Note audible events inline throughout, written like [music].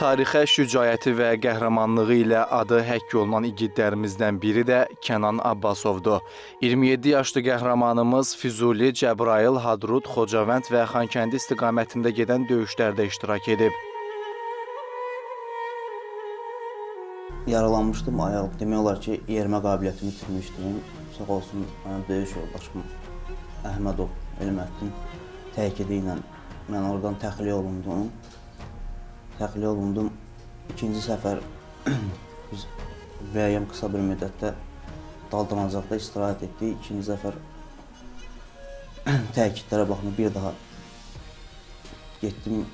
Tarixə şücaəti və qəhrəmanlığı ilə adı həkk olunan igidlərimizdən biri də Kənan Abbasovdur. 27 yaşlı qəhrəmanımız Füzuli, Cəbrayıl, Hadrut, Xocavənd və Xankəndi istiqamətində gedən döyüşlərdə iştirak edib. Yaralanmışdım, ayaq demək olar ki, yerimə qabiliyyətimi itirmişdim. Sağ olsun, döyüş yoldaşım Əhmədov Elməddin təkidi ilə mən oradan təxliyə olundum. Təxliyə olundum. İkinci səfər [clears throat] biz müəyyən qısa bir müddətdə Daldancaqda istirahət etdik. İkinci səfər [clears throat] təkidlərə baxma bir daha getdim.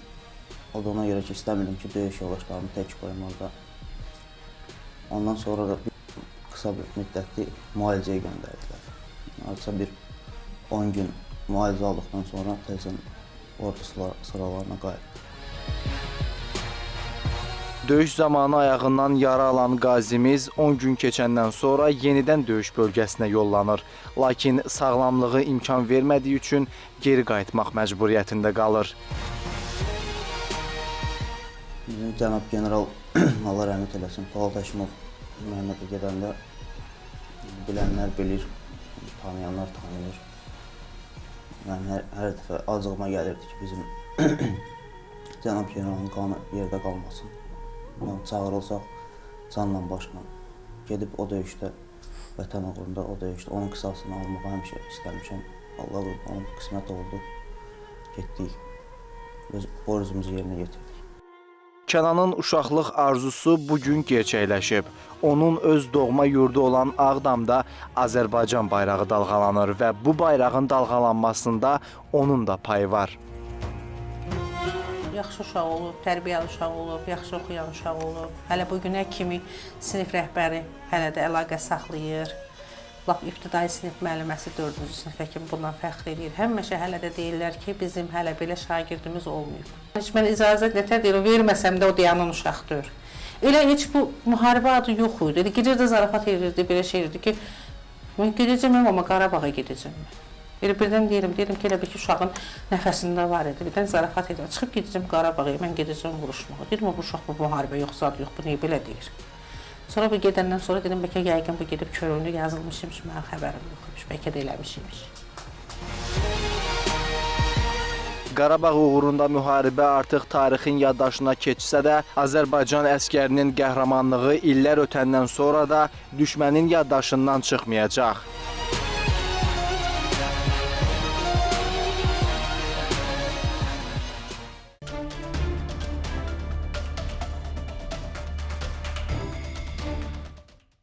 O da ona görə ki, istəmirdim ki, döyüş yoldaşlarımı tək qoyum orada. Ondan sonra da bir qısa bir müddətli müalicəyə göndərdilər. Hardasa bir 10 gün müalicə aldıqdan sonra tezən ordu sıra- sıralarına qayıtdım. Döyüş zamanı ayağından yara alan qazimiz 10 gün keçəndən sonra yenidən döyüş bölgəsinə yollanır. Lakin sağlamlığı imkan vermədiyi üçün geri qayıtmaq məcburiyyətində qalır. Bizim cənab general [clears throat] Allah rəhmət eləsin, Polat Həşimov Məhəmmədə gedəndə bilənlər bilir, tanıyanlar tanıyır. Mən hər, hər dəfə acığıma gəlirdi ki, bizim [clears throat] cənab generalın qanı yerdə qalmasın. Yəni çağırılsaq canla başla gedib o döyüşdə vətən uğrunda o döyüşdə onun qisasını almağı həmişə istəmişəm. Allah qurban olum, qismət oldu. Getdik. Öz borcumuzu yerinə yetirdik. Kənanın uşaqlıq arzusu bu gün gerçəkləşib. Onun öz doğma yurdu olan Ağdamda Azərbaycan bayrağı dalğalanır və bu bayrağın dalğalanmasında onun da payı var. Yaxşı uşaq olub, tərbiyəli uşaq olub, yaxşı oxuyan uşaq olub. Hələ bu günə kimi sinif rəhbəri hələ də əlaqə saxlayır. Lap ibtidai sinif müəlliməsi 4-cü sinifə kimi bundan fəxr eləyir. Həmişə hələ də deyirlər ki, bizim hələ belə şagirdimiz olmayıb. Heç mən icazə nətər deyirəm, verməsəm də o dayanan uşaqdır. Elə heç bu müharibə adı yox idi. Elə Girirdi zarafat edirdi, belə şey edirdi ki, mən gedəcəm amma Qarabağa gedəcəm. Elə birdən deyirəm, deyirəm ki, elə bir ki, uşağın nəfəsində var idi. Birdən zarafat edir. Çıxıb gedəcəm Qarabağa, mən gedəcəm vuruşmağa. Deyirəm, bu uşaq bu müharibə yox, zad yox, bu niyə belə deyir? Sonra bu gedəndən sonra dedim, bəlkə yəqin bu gedib köründə yazılmışmış, mənim xəbərim yox imiş, bəlkə də eləmişmiş. Qarabağ uğrunda müharibə artıq tarixin yaddaşına keçsə də, Azərbaycan əskərinin qəhrəmanlığı illər ötəndən sonra da düşmənin yaddaşından çıxmayacaq.